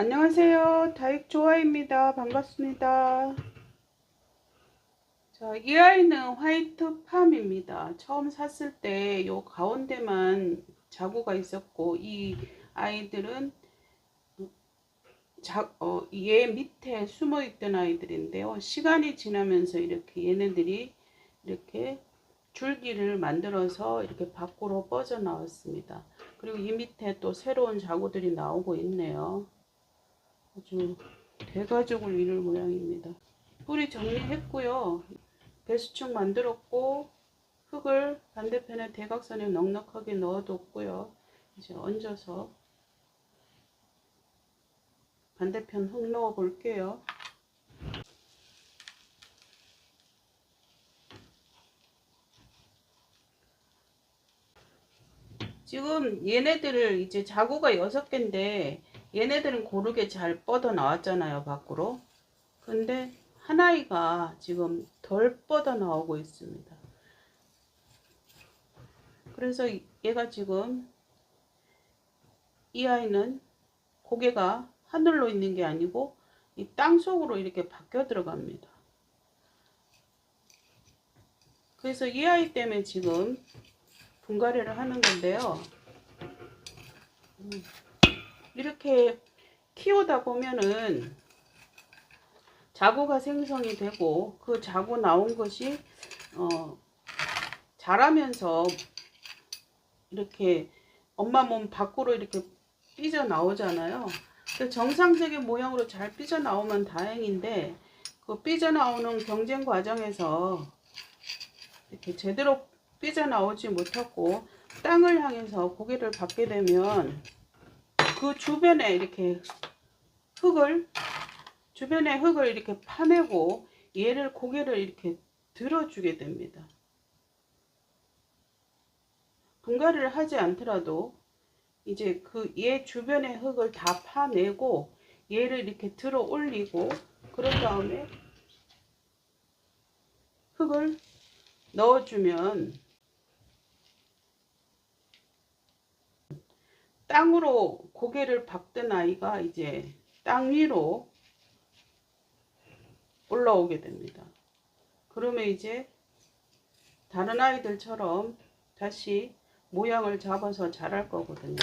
안녕하세요. 다익조아입니다. 반갑습니다. 자, 이 아이는 화이트 팜입니다. 처음 샀을 때 요 가운데만 자구가 있었고 이 아이들은 자, 어, 얘 밑에 숨어 있던 아이들인데요. 시간이 지나면서 이렇게 얘네들이 이렇게 줄기를 만들어서 이렇게 밖으로 뻗어 나왔습니다. 그리고 이 밑에 또 새로운 자구들이 나오고 있네요. 아주 대가족을 이룰 모양입니다. 뿌리 정리했고요. 배수축 만들었고 흙을 반대편에 대각선에 넉넉하게 넣어뒀고요. 이제 얹어서 반대편 흙 넣어 볼게요. 지금 얘네들을 이제 자구가 여섯 개인데 얘네들은 고르게 잘 뻗어 나왔잖아요 밖으로. 근데 하나이가 지금 덜 뻗어 나오고 있습니다. 그래서 얘가 지금 이 아이는 고개가 하늘로 있는 게 아니고 이 땅 속으로 이렇게 바뀌어 들어갑니다. 그래서 이 아이 때문에 지금 분갈이를 하는 건데요. 음. 이렇게 키우다 보면은 자구가 생성이 되고 그 자구 나온 것이 어 자라면서 이렇게 엄마 몸 밖으로 이렇게 삐져 나오잖아요. 정상적인 모양으로 잘 삐져 나오면 다행인데 그 삐져 나오는 경쟁 과정에서 이렇게 제대로 삐져 나오지 못하고 땅을 향해서 고개를 받게 되면 그 주변에 이렇게 흙을 주변에 흙을 이렇게 파내고 얘를 고개를 이렇게 들어주게 됩니다. 분갈이를 하지 않더라도 이제 그 얘 주변의 흙을 다 파내고 얘를 이렇게 들어 올리고 그런 다음에 흙을 넣어주면 땅으로 고개를 박던 아이가 이제 땅 위로 올라오게 됩니다. 그러면 이제 다른 아이들처럼 다시 모양을 잡아서 자랄 거거든요.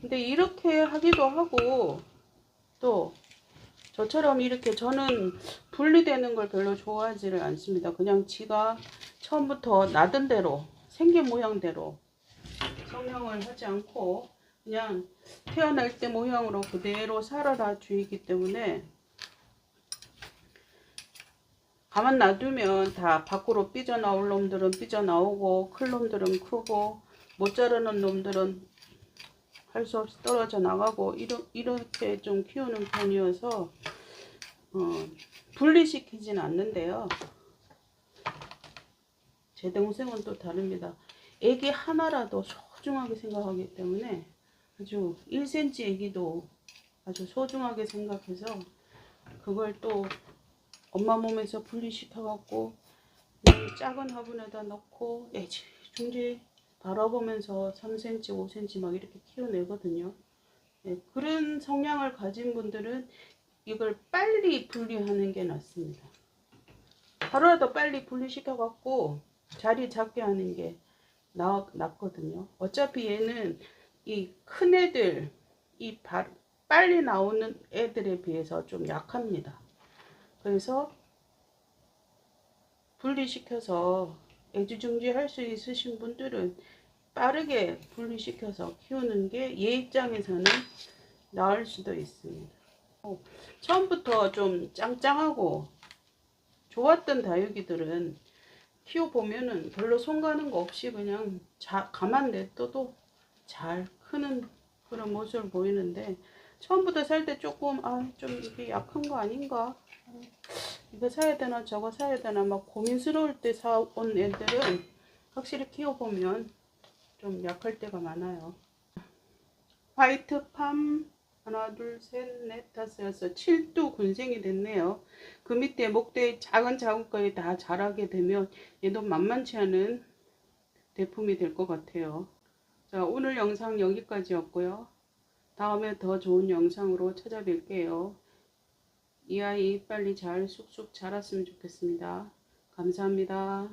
근데 이렇게 하기도 하고 또 저처럼 이렇게 저는 분리되는 걸 별로 좋아하지를 않습니다. 그냥 지가 처음부터 나던 대로 생긴 모양대로 성형을 하지 않고 그냥 태어날 때 모양으로 그대로 살아라 주의기 때문에 가만 놔두면 다 밖으로 삐져나올 놈들은 삐져나오고 클 놈들은 크고 못 자르는 놈들은 할 수 없이 떨어져 나가고 이러, 이렇게 좀 키우는 편이어서 어, 분리시키진 않는데요. 제 동생은 또 다릅니다. 애기 하나라도 소중하게 생각하기 때문에 아주 1cm 애기도 아주 소중하게 생각해서 그걸 또 엄마 몸에서 분리시켜 갖고 작은 화분에다 넣고 애지중지 바라보면서 3cm, 5cm 막 이렇게 키워내거든요. 네, 그런 성향을 가진 분들은 이걸 빨리 분리하는 게 낫습니다. 하루라도 빨리 분리시켜 갖고 자리 잡게 하는 게 나, 낫거든요. 어차피 얘는 이 큰 애들, 이 바, 빨리 나오는 애들에 비해서 좀 약합니다. 그래서 분리시켜서 애지중지 할 수 있으신 분들은 빠르게 분리시켜서 키우는 게 얘 입장에서는 나을 수도 있습니다. 처음부터 좀 짱짱하고 좋았던 다육이들은 키워보면은 별로 손 가는 거 없이 그냥 자, 가만 냅둬도 잘 크는 그런 모습을 보이는데 처음부터 살 때 조금 아 좀 이게 약한 거 아닌가? 이거 사야 되나 저거 사야 되나 막 고민스러울 때 사온 애들은 확실히 키워보면 좀 약할 때가 많아요. 화이트 팜 하나 둘셋넷 다섯 여섯 7두 군생이 됐네요 그 밑에 목대 작은 자국까지 다 자라게 되면 얘도 만만치 않은 대품이 될 것 같아요 자, 오늘 영상 여기까지였고요. 다음에 더 좋은 영상으로 찾아뵐게요. 이 아이 빨리 잘 쑥쑥 자랐으면 좋겠습니다. 감사합니다.